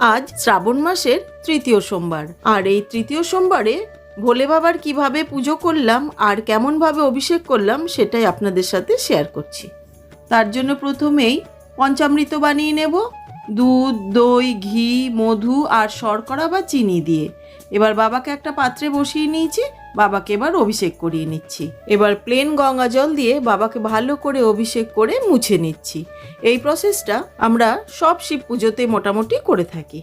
আজ শ্রাবণ মাসের তৃতীয় সোমবার। আর এই তৃতীয় সোমবারে ভোলে বাবার কীভাবে পুজো করলাম আর কেমনভাবে অভিষেক করলাম সেটাই আপনাদের সাথে শেয়ার করছি। তার জন্য প্রথমেই পঞ্চামৃত বানিয়ে নেব, দুধ, দই, ঘি, মধু আর শর্করা বা চিনি দিয়ে। এবার বাবাকে একটা পাত্রে বসিয়ে নিয়েছি বাবাকে এবার অভিষেক করিয়ে নিচ্ছি। এবার প্লেন গঙ্গা জল দিয়ে বাবাকে ভালো করে অভিষেক করে মুছে নিচ্ছি। এই প্রসেসটা আমরা সব শিব পুজোতে মোটামুটি করে থাকি।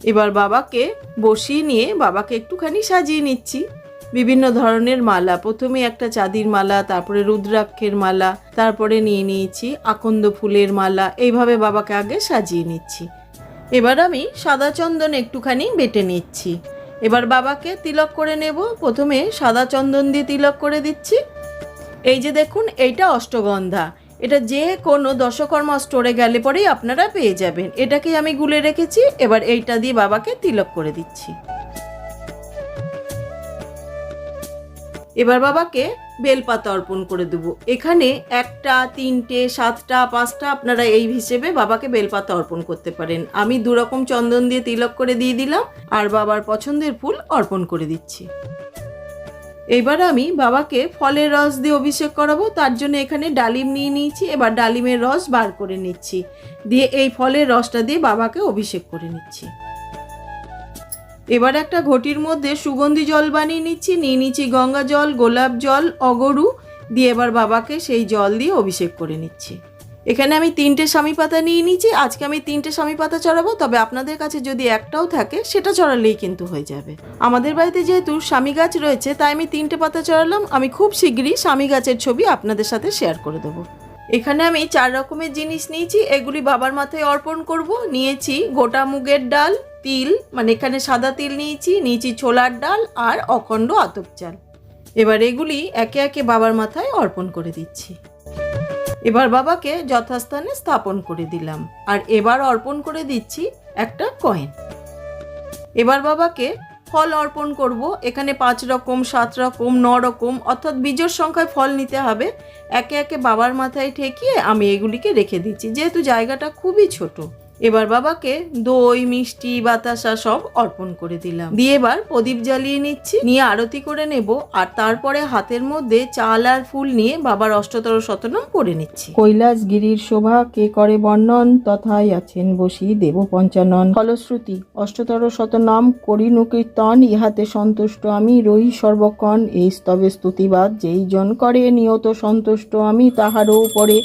এবার বাবাকে বসিয়ে নিয়ে বাবাকে একটুখানি সাজিয়ে নিচ্ছি। বিভিন্ন ধরনের মালা, প্রথমে একটা চাঁদির মালা, তারপরে রুদ্রাক্ষের মালা, তারপরে নিয়ে নিয়েছি আকন্দ ফুলের মালা, এইভাবে বাবাকে আগে সাজিয়ে নিচ্ছি। এবার আমি সাদা চন্দন একটুখানি বেটে নিচ্ছি। এবার বাবাকে তিলক করে নেব। প্রথমে সাদা চন্দন দিয়ে তিলক করে দিচ্ছি। এই যে দেখুন, এইটা অষ্টগন্ধা। এটা যে কোনো দশকর্মা স্টোরে গেলে পরেই আপনারা পেয়ে যাবেন। এটাকে আমি গুলে রেখেছি। এবার এইটা দিয়ে বাবাকে তিলক করে দিচ্ছি। এবার বাবাকে বেলপাতা অর্পণ করে দেবো। এখানে একটা, তিনটে, সাতটা, পাঁচটা আপনারা এই হিসেবে বাবাকে বেলপাতা অর্পণ করতে পারেন। আমি দু রকম চন্দন দিয়ে তিলক করে দিয়ে দিলাম আর বাবার পছন্দের ফুল অর্পণ করে দিচ্ছি। এবার আমি বাবাকে ফলের রস দিয়ে অভিষেক করাবো, তার জন্য এখানে ডালিম নিয়ে নিয়েছি, এবার ডালিমের রস বার করে নিচ্ছি। দিয়ে এই ফলের রসটা দিয়ে বাবাকে অভিষেক করে নিচ্ছি। এবার একটা ঘটির মধ্যে সুগন্ধি জল বানিয়ে নিচ্ছি, নিয়ে নিচ্ছি গঙ্গা জল, গোলাপ জল, অগরু, দিয়ে এবার বাবাকে সেই জল দিয়ে অভিষেক করে নিচ্ছি। এখানে আমি তিনটে স্বামী পাতা নিয়ে নিচ্ছি, আজকে আমি তিনটে স্বামী পাতা চড়াবো, তবে আপনাদের কাছে যদি একটাও থাকে, সেটা চড়ালেই কিন্তু হয়ে যাবে। আমাদের বাড়িতে যেহেতু স্বামী গাছ রয়েছে, তাই আমি তিনটে পাতা চড়ালাম, আমি খুব শীঘ্রই স্বামী গাছের ছবি আপনাদের সাথে শেয়ার করে দেবো। এখানে আমি চার রকমের জিনিস নিয়েছি, এগুলি বাবার মাথায় অর্পণ করব, নিয়েছি গোটা মুগের ডাল তিল মানে এখানে সাদা তিল নিয়েছি নিয়েছি ছোলার ডাল আর অখণ্ড আতপ চাল। এবার এগুলি একে একে বাবার মাথায় অর্পণ করে দিচ্ছি। এবার বাবাকে যথাস্থানে স্থাপন করে দিলাম। আর এবার অর্পণ করে দিচ্ছি একটা কয়েন। এবার বাবাকে ফল অর্পণ করব। এখানে পাঁচ রকম, সাত রকম, ন রকম, অর্থাৎ বীজোর সংখ্যায় ফল নিতে হবে। একে একে বাবার মাথায় ঠেকিয়ে আমি এগুলিকে রেখে দিচ্ছি। যেহেতু জায়গাটা খুবই ছোট। এবার বাবাকে দই, মিষ্টি, বাতাসা সব অর্পণ করে দিলাম। দিয়ে এবার প্রদীপ জ্বালিয়ে নিচ্ছি। নিয়ে আরতি করে নেব। আর তারপরে হাতের মধ্যে চাল আর ফুল নিয়ে বাবার অষ্টতর শতনাম করে নিচ্ছি। কৈলাস গিরির শোভা কে করে বর্ণন? তথায় আছেন বসি দেব পঞ্চানন। ফলশ্রুতি, অষ্টতর শতনাম করিনু কীর্তন। ইহাতে সন্তুষ্ট আমি রই সর্বক্ষণ। এই স্তবে স্তুতিবাদ যেই জন করে, নিয়ত সন্তুষ্ট আমি তাহারও উপরে।